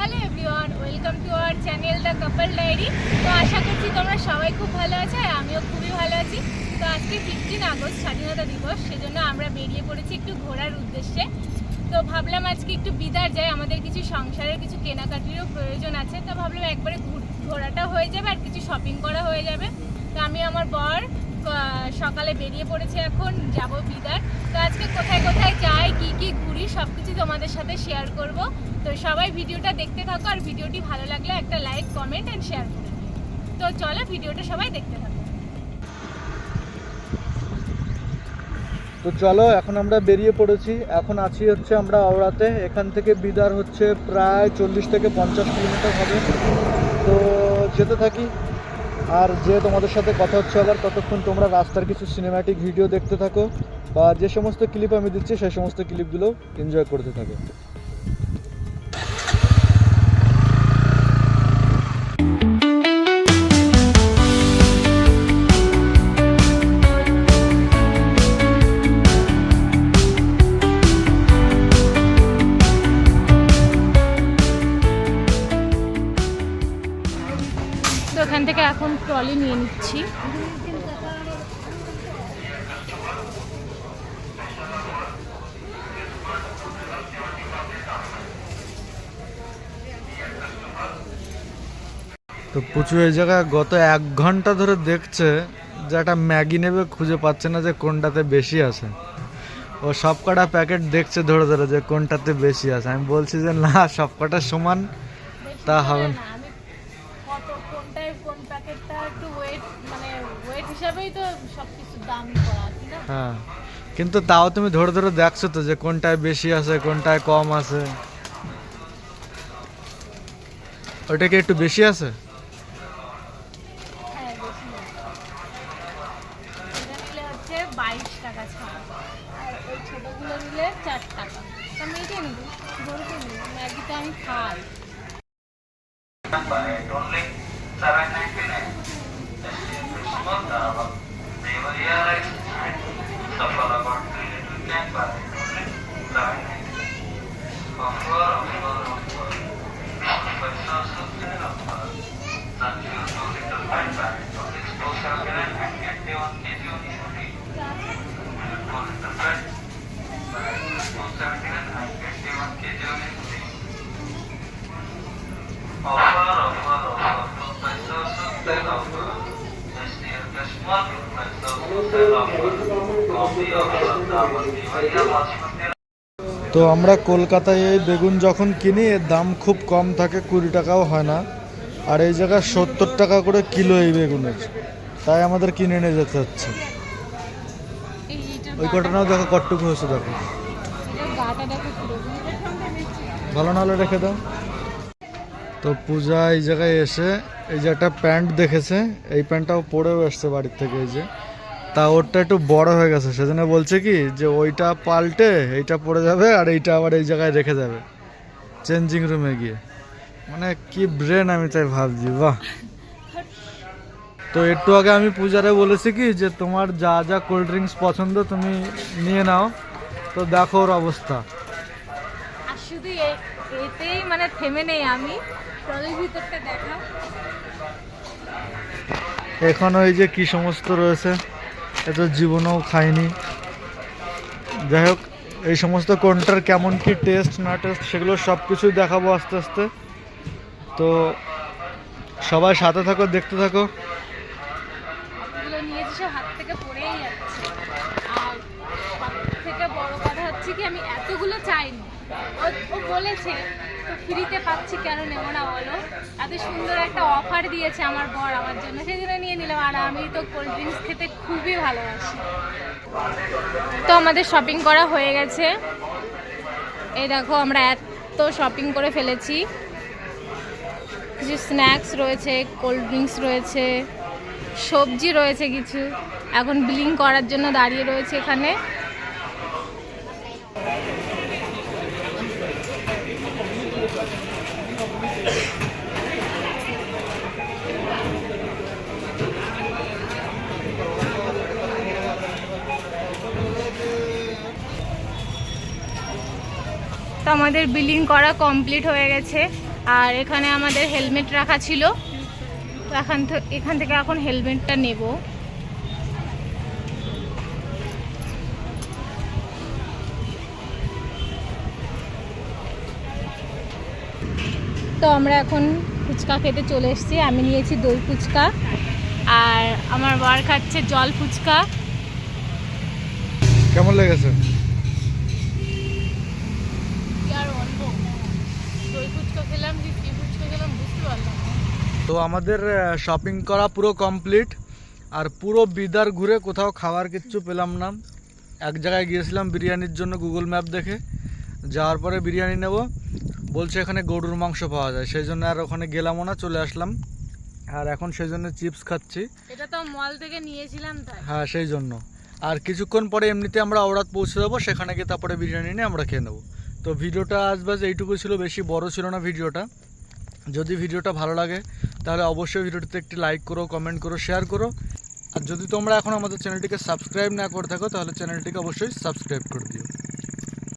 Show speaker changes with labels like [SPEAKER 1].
[SPEAKER 1] Hello everyone, welcome to our channel the couple diary. তো আশা করছি তোমরা সবাই খুব ভালো আছো আর আমিও খুবই ভালো আছি। তো আজকে ফিফটিন আগস্ট, স্বাধীনতা দিবস, সেজন্য আমরা বেরিয়ে পড়েছি একটু ঘোরার উদ্দেশ্যে। তো ভাবলাম আজকে একটু বিদার যাই, আমাদের কিছু সংসারের, কিছু কেনাকাটিরও প্রয়োজন আছে। তো ভাবলাম একবারে ঘুর- ঘোরাটা হয়ে যাবে আর কিছু শপিং করা হয়ে যাবে। তো আমি আমার বর সকালে বেরিয়ে পড়েছে এখন, যাব বিদার তো আজকে কোথায় কোথায় যাই, কি কি ঘুরি সব কিছু তোমাদের সাথে শেয়ার করব। তো সবাই ভিডিওটা দেখতে থাকো, আর ভিডিওটি ভালো লাগলে একটা লাইক কমেন্ট অ্যান্ড শেয়ার করে তো চলো ভিডিওটা সবাই দেখতে থাকো।
[SPEAKER 2] তো চলো, এখন আমরা বেরিয়ে পড়েছি। এখন আছি হচ্ছে আমরা আওড়াতে এখান থেকে বিদার হচ্ছে প্রায় চল্লিশ থেকে পঞ্চাশ কিলোমিটার হবে। তো যেতে থাকি। আর যে তোমাদের সাথে কথা হচ্ছে আবার, ততক্ষণ তোমরা রাস্তার কিছু সিনেম্যাটিক ভিডিও দেখতে থাকো, বা যে সমস্ত ক্লিপ আমি দিচ্ছি, সেই সমস্ত ক্লিপগুলো এনজয় করতে থাকো।
[SPEAKER 1] এখন ট্রলি নিয়ে নিচ্ছি।
[SPEAKER 2] তো পুচু এই জায়গায় গত এক ঘণ্টা ধরে দেখছে যে একটা ম্যাগি নেবে, খুঁজে পাচ্ছে না যে কোনটাতে বেশি আছে। ও সব কটা প্যাকেট দেখছে ধরে ধরে যে কোনটাতে বেশি আছে। আমি বলছি যে, না সব কটা সমান, তা হবে না।
[SPEAKER 1] আমি কত কোনটায় কোন প্যাকেটটা একটু ওয়েট মানে ওয়েট হিসাবেই তো সব কিছু দাম করা
[SPEAKER 2] হ্যাঁ। কিন্তু তাও তুমি ধরে ধরে দেখছ তো যে কোনটায় বেশি আছে কোনটায় কম আছে? ওটা কি একটু বেশি আছে?
[SPEAKER 1] হ্যাঁ বেশি না। এটা নিলে হচ্ছে বাইশ টাকা ছাড় আর ওই ছোটোগুলো নিলে চার টাকা তো আমি এটাই নেব বড়টা নেব ম্যাগিটা আমি খাই
[SPEAKER 2] তো আমরা কলকাতায় এই বেগুন যখন কিনি, এর দাম খুব কম থাকে, কুড়ি টাকাও হয় না। আর এই জায়গায় সত্তর টাকা করে কিলো এই বেগুনের। তাই আমাদের কিনে নিয়ে যেতে হচ্ছে। ওই
[SPEAKER 1] গাটা-
[SPEAKER 2] কটা নাও দেখো কটটুকু হয়েছে দেখো? ভালো না হলে রেখে দাও। তো পূজা এই জায়গায় এসে, এই যে একটা প্যান্ট দেখেছে, এই প্যান্টটাও পরেও এসছে বাড়ির থেকে, এই যে। তা ওরটা একটু বড় হয়ে গেছে সেজন্য বলছে কি যে ওইটা পাল্টে এইটা পড়ে যাবে আর এইটা আবার এই জায়গায় রেখে যাবে চেঞ্জিং রুমে গিয়ে। মানে কি ব্রেন আমি তাই ভাবছি বাহ। তো একটু আগে আমি পূজারে বলেছি কি যে তোমার যা যা কোল্ড ড্রিঙ্কস পছন্দ তুমি নিয়ে নাও তো দেখো ওর অবস্থা।
[SPEAKER 1] শুধু এতেই মানে থেমে নেই আমি ট্রলির ভিতরটা দেখা
[SPEAKER 2] এখন ওই যে কি সমস্ত রয়েছে? এ তো জীবনেও খাইনি। যাই হোক, এই সমস্ত কোনটার কেমন কি টেস্ট না টেস্ট সেগুলো সব কিছুই দেখাবো আস্তে আস্তে। তো সবাই সাথে থাকো, দেখতে থাকো।
[SPEAKER 1] আমি এতগুলো চাইনি। ও বলেছে তো ফ্রিতে পাচ্ছি কেন নেব না বলো? এত সুন্দর একটা অফার দিয়েছে আমার বর আমার জন্য। সেই জন্য নিয়ে নিলাম। আর আমি তো কোল্ড ড্রিঙ্কস খেতে খুবই ভালোবাসি। তো আমাদের শপিং করা হয়ে গেছে। এই দেখো, আমরা এত শপিং করে ফেলেছি। কিছু স্ন্যাক্স রয়েছে কোল্ড ড্রিঙ্কস রয়েছে, সবজি রয়েছে কিছু। এখন বিলিং করার জন্য দাঁড়িয়ে রয়েছে এখানে। আমাদের বিলিং করা কমপ্লিট হয়ে গেছে। আর এখানে আমাদের হেলমেট রাখা ছিল। তো এখান এখান থেকে এখন হেলমেটটা নেব। তো আমরা এখন ফুচকা খেতে চলে এসেছি। আমি নিয়েছি দই ফুচকা আর আমার বার খাচ্ছে জল ফুচকা।
[SPEAKER 2] কেমন লেগেছে। তো আমাদের শপিং করা পুরো কমপ্লিট আর পুরো বিদার ঘুরে কোথাও খাবার কিচ্ছু পেলাম না। এক জায়গায় গিয়েছিলাম বিরিয়ানির জন্য গুগল ম্যাপ দেখে। যাওয়ার পরে বিরিয়ানি নেব। বলছে এখানে গরুর মাংস পাওয়া যায়। সেই জন্য আর ওখানে গেলামও না চলে আসলাম। আর এখন সেই জন্য চিপস খাচ্ছি।
[SPEAKER 1] এটা তো মল থেকে নিয়েছিলাম তাই।
[SPEAKER 2] হ্যাঁ সেই জন্য আর কিছুক্ষণ পরে এমনিতে আমরা ওরাত পৌঁছে যাব সেখানে গিয়ে তারপরে বিরিয়ানি নিয়ে আমরা খেয়ে নেব। তো ভিডিওটা আজ বাজ এইটুকু ছিল বেশি বড় ছিল না ভিডিওটা। যদি ভিডিওটা ভালো লাগে তাহলে অবশ্যই ভিডিওটিতে একটি লাইক করো কমেন্ট করো শেয়ার করো। আর যদি তোমরা এখন আমাদের চ্যানেলটিকে সাবস্ক্রাইব না করে থাকো তাহলে চ্যানেলটিকে অবশ্যই সাবস্ক্রাইব করে দিও।